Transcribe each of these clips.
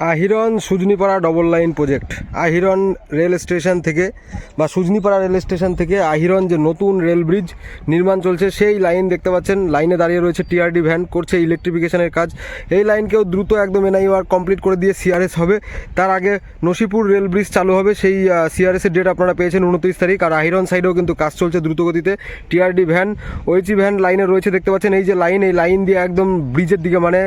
Ahiron Sujnipara double line project Ahiron rail station থেকে বা Sujanipara rail station থেকে আহিরন যে নতুন রেল ব্রিজ নির্মাণ চলছে, সেই লাইন দেখতে পাচ্ছেন। লাইনে দাঁড়িয়ে রয়েছে টিআরডি ভ্যান করছে ইলেকট্রিফিকেশনের কাজ। এই লাইনকেও দ্রুত একদম এনআই ওয়ার্ক কমপ্লিট করে দিয়ে সিআরএস হবে। তার আগে নসিপুর রেল ব্রিজ চালু হবে, সেই সিআরএসের ডেট আপনারা পেয়েছেন উনত্রিশ তারিখ। আর আহিরন সাইডেও কিন্তু কাজ চলছে দ্রুত গতিতে টিআরডি ভ্যান ওইচি ভ্যান লাইনে রয়েছে, দেখতে পাচ্ছেন। এই যে লাইন এই লাইন দিয়ে একদম ব্রিজের দিকে মানে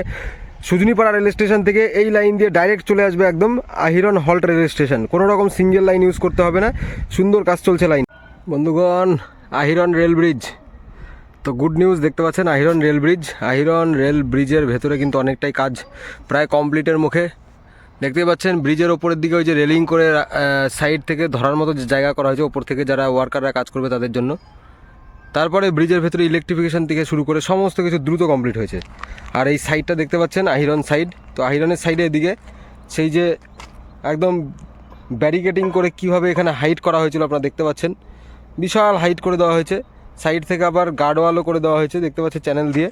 সুজনিপাড়া রেল স্টেশন থেকে এই লাইন দিয়ে ডাইরেক্ট চলে আসবে একদম আহিরন হল্ট রেল স্টেশন। কোনো রকম সিঙ্গেল লাইন ইউজ করতে হবে না, সুন্দর কাজ চলছে লাইন। বন্ধুগণ, আহিরন রেল ব্রিজ। তো গুড নিউজ দেখতে পাচ্ছেন, Ahiron rail bridge. Ahiron rail ব্রিজের ভেতরে কিন্তু অনেকটাই কাজ প্রায় কমপ্লিটের মুখে। দেখতে পাচ্ছেন, ব্রিজের ওপরের দিকে ওই যে রেলিং করে সাইড থেকে ধরার মতো যে জায়গা করা হয়েছে, ওপর থেকে যারা ওয়ার্কাররা কাজ করবে তাদের জন্য। তারপরে ব্রিজের ভেতরে ইলেকট্রিফিকেশন থেকে শুরু করে সমস্ত কিছু দ্রুত কমপ্লিট হয়েছে। আর এই সাইডটা দেখতে পাচ্ছেন, আহিরন সাইড তো আহিরনের সাইডে এদিকে সেই যে একদম ব্যারিকেডিং করে কীভাবে এখানে হাইট করা হয়েছিল আপনারা দেখতে পাচ্ছেন। বিশাল হাইট করে দেওয়া হয়েছে। সাইড থেকে আবার গার্ডওয়ালও করে দেওয়া হয়েছে, দেখতে পাচ্ছেন চ্যানেল দিয়ে।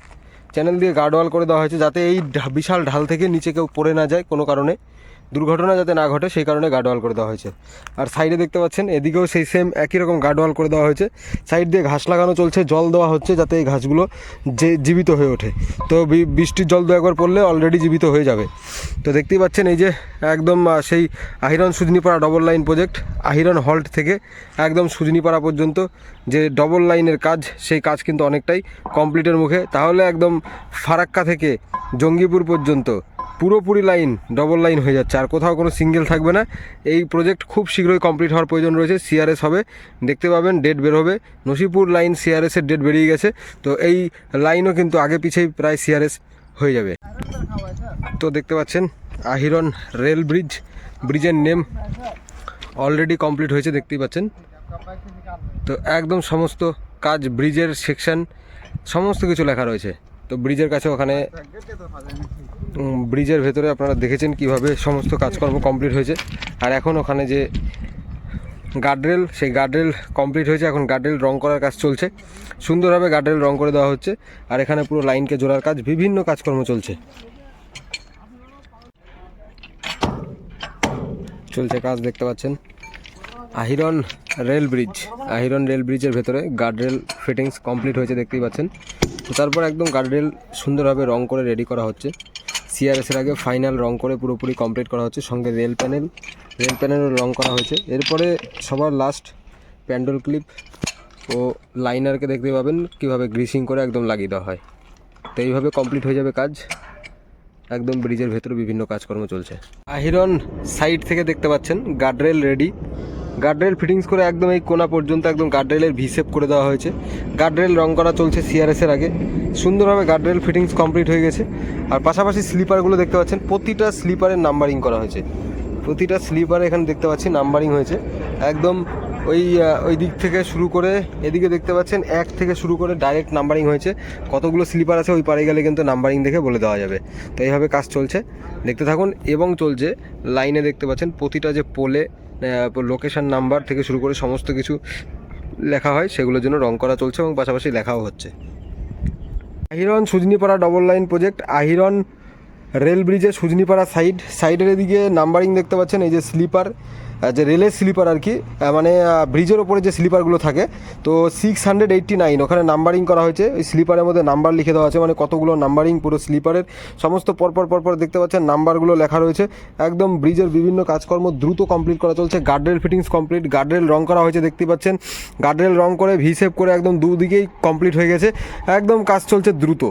চ্যানেল দিয়ে গার্ডওয়াল করে দেওয়া হয়েছে যাতে এই বিশাল ঢাল থেকে নিচে কেউ পড়ে না যায় কোনো কারণে। দুর্ঘটনা যাতে না ঘটে, সেই কারণে গার্ডওয়াল করে দেওয়া হয়েছে। আর সাইডে দেখতে পাচ্ছেন, এদিকেও সেই সেম একই রকম গার্ডওয়াল করে দেওয়া হয়েছে। সাইড দিয়ে ঘাস লাগানো চলছে, জল দেওয়া হচ্ছে যাতে এই ঘাসগুলো যে জীবিত হয়ে ওঠে। তো বৃষ্টির জল দু একবার পড়লে অলরেডি জীবিত হয়ে যাবে। তো দেখতেই পাচ্ছেন এই যে একদম সেই Ahiron Sujnipara double line project Ahiron halt থেকে একদম সুজনিপাড়া পর্যন্ত যে ডবল লাইনের কাজ, সেই কাজ কিন্তু অনেকটাই কমপ্লিটের মুখে। তাহলে একদম ফারাক্কা থেকে জঙ্গিপুর পর্যন্ত পুরোপুরি লাইন ডবল লাইন হয়ে যাচ্ছে। আর কোথাও কোনো সিঙ্গেল থাকবে না। এই প্রজেক্ট খুব শীঘ্রই কমপ্লিট হওয়ার প্রয়োজন রয়েছে। সিআরএস হবে। দেখতে পাবেন ডেট বের হবে। নসিপুর লাইন সিআরএসের ডেট বেরিয়ে গেছে। তো এই লাইনও কিন্তু আগে পিছেই প্রায় সিআরএস হয়ে যাবে। তো দেখতে পাচ্ছেন আহিরন রেল ব্রিজ ব্রিজের নেম অলরেডি কমপ্লিট হয়েছে, দেখতেই পাচ্ছেন। তো একদম সমস্ত কাজ ব্রিজের সেকশন সমস্ত কিছু লেখা রয়েছে। তো ব্রিজের কাছে ওখানে ব্রিজের ভেতরে আপনারা দেখেছেন কীভাবে সমস্ত কাজকর্ম কমপ্লিট হয়েছে। আর এখন ওখানে যে গার্ডরেল সেই গার্ডরেল কমপ্লিট হয়েছে। এখন গার্ডরেল রং করার কাজ চলছে। সুন্দরভাবে গার্ডরেল রং করে দেওয়া হচ্ছে। আর এখানে পুরো লাইনকে জোড়ার কাজ, বিভিন্ন কাজকর্ম চলছে। চলছে কাজ, দেখতে পাচ্ছেন। Ahiron rail bridge Ahiron rail ব্রিজের ভেতরে গার্ডরেল ফিটিংস কমপ্লিট হয়েছে, দেখতেই পাচ্ছেন। তো তারপর একদম গার্ডরেল সুন্দরভাবে রং করে রেডি করা হচ্ছে। সিআরএসের আগে ফাইনাল রং করে পুরোপুরি কমপ্লিট করা হচ্ছে, সঙ্গে রেল প্যানেল রেল প্যানেলও রং করা হয়েছে। এরপরে সবার লাস্ট প্যান্ডেল ক্লিপ ও লাইনারকে দেখতে পাবেন, কীভাবে গ্রিসিং করে একদম লাগিয়ে দেওয়া হয়। তো এইভাবে কমপ্লিট হয়ে যাবে কাজ। একদম ব্রিজের ভেতরে বিভিন্ন কাজকর্ম চলছে। আহিরন সাইড থেকে দেখতে পাচ্ছেন গার্ডরেল রেডি গার্ডরেল ফিটিংস করে একদম এই কোনা পর্যন্ত একদম গার্ডরেলের ভিসেপ করে দেওয়া হয়েছে। গার্ডরেল রং করা চলছে সিআরএস এর আগে। সুন্দরভাবে গার্ডরেল ফিটিংস কমপ্লিট হয়ে গেছে। আর পাশাপাশি স্লিপারগুলো দেখতে পাচ্ছেন, প্রতিটা স্লিপারের নাম্বারিং করা হয়েছে। প্রতিটা স্লিপারে এখানে দেখতে পাচ্ছি নাম্বারিং হয়েছে। একদম ওই ওই দিক থেকে শুরু করে এদিকে দেখতে পাচ্ছেন, এক থেকে শুরু করে ডাইরেক্ট নাম্বারিং হয়েছে। কতগুলো স্লিপার আছে ওই পারে গেলে কিন্তু নাম্বারিং দেখে বলে দেওয়া যাবে। তো এইভাবে কাজ চলছে। দেখতে থাকুন, এবং চলছে। লাইনে দেখতে পাচ্ছেন, প্রতিটা যে পোলে লোকেশন নাম্বার থেকে শুরু করে সমস্ত কিছু লেখা হয়, সেগুলোর জন্য রং করা চলছে এবং পাশাপাশি লেখাও হচ্ছে। Ahiron Sujnipara double line project Ahiron rail ব্রিজে সুজনিপাড়া সাইড সাইডের এদিকে নাম্বারিং দেখতে পাচ্ছেন, এই যে স্লিপার যে রেলের স্লিপার আর কি মানে ব্রিজের ওপরে যে স্লিপারগুলো থাকে, তো সিক্স হান্ড্রেড এইট্টি নাইন ওখানে নাম্বারিং করা হয়েছে। ওই স্লিপারের মধ্যে নাম্বার লিখে দেওয়া আছে মানে কতগুলো নাম্বারিং পুরো স্লিপারের। সমস্ত পরপর পরপর দেখতে পাচ্ছেন নাম্বারগুলো লেখা রয়েছে। একদম ব্রিজের বিভিন্ন কাজকর্ম দ্রুত কমপ্লিট করা চলছে। গার্ডরেল ফিটিংস কমপ্লিট গার্ডরেল রং করা হয়েছে, দেখতে পাচ্ছেন। গার্ডরেল রং করে ভি সেভ করে একদম দুদিকেই কমপ্লিট হয়ে গেছে। একদম কাজ চলছে দ্রুত।